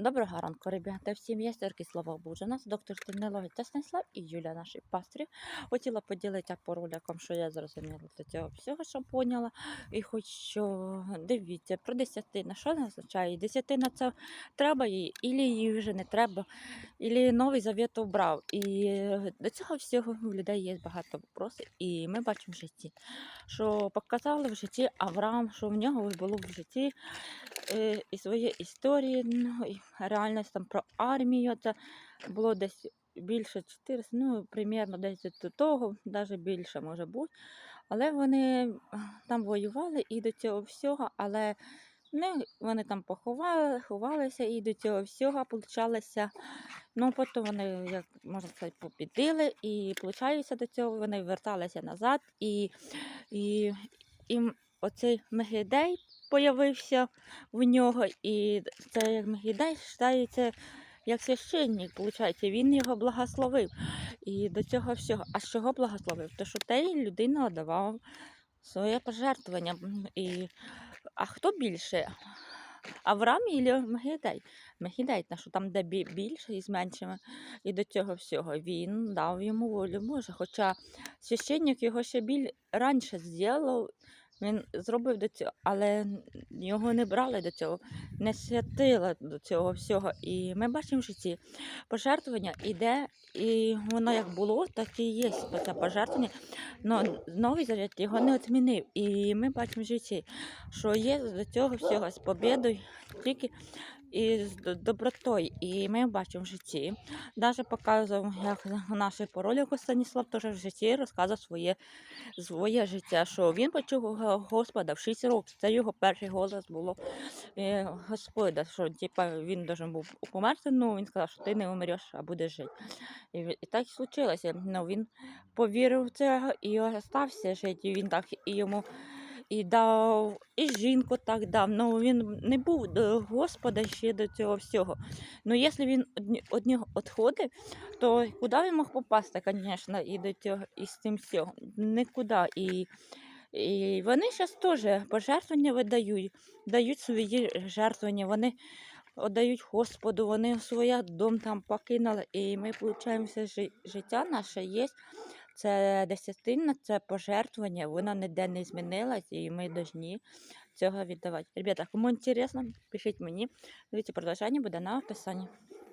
Доброго ранку, ребята. Всім я Сергій Слава Боже. Нас доктор Тернилович та Станіслав і Юля, наші пастрі. Хотіла поділитися по роликам, що я зрозуміла до цього всього, що поняла. І хоч що дивіться, про десятина. Що це означає? Десятина це треба їй, і її вже не треба, і новий завіт обрав. І до цього всього у людей є багато вопросів. І ми бачимо в житті, що показали в житті Авраам, що в нього було в житті е, і свої історії, ну, реальність там про армію. Це було десь більше 400, ну, примірно десь до того, навіть більше може бути. Але вони там воювали і до цього всього, але не, вони там поховали, ховалися і до цього всього получалося. Ну, потім вони, як можна сказати, побідили, і виходить, до цього вони верталися назад, і, і, і оцей Мегідей появився в нього, і це як Мегідей вважається як священник, виходить, він його благословив. І до цього всього. А з чого благословив? То що той людина давав своє пожертвування. І... А хто більше? Авраам і? Мегідей, на що там, де бі- більше і з меншими, і до цього всього він дав йому волю Божу. Хоча священник його ще біль раніше зробив, він зробив до цього, але його не брали до цього, не святили до цього всього. І ми бачимо, що ці пожертвування іде, і воно як було, так і є це пожертвування. Но новий завіт його не відмінив. І ми бачимо в житті, що є до цього всього з побєдою тільки і з добротою. І ми бачимо в житті. Навіть показував, як наш по ролику Станіслав теж в житті розказував своє, своє життя, що він почув Господа в 6 років. Це його перший голос було Господа, що типа, він должен був померти, ну він сказав, що ти не умреш, а будеш жити. І, і так і случилося. Ну, він повірив в це і остався жити. І він так і йому і дав, і жінку так дав. Ну він не був до Господа ще до цього всього. Ну, якщо він від нього відходив, то куди він мог попасти, звісно, і до цього, і з цим всього? Нікуди. І, і вони зараз теж пожертвування видають, дають свої жертвування, вони віддають Господу, вони своє дом там покинули, і ми получаємо все життя наше є. Це десятина, це пожертвування, воно ніде не змінилось, і ми повинні цього віддавати. Ребята, кому цікаво, пишіть мені. Дивіться, продовження буде на описанні.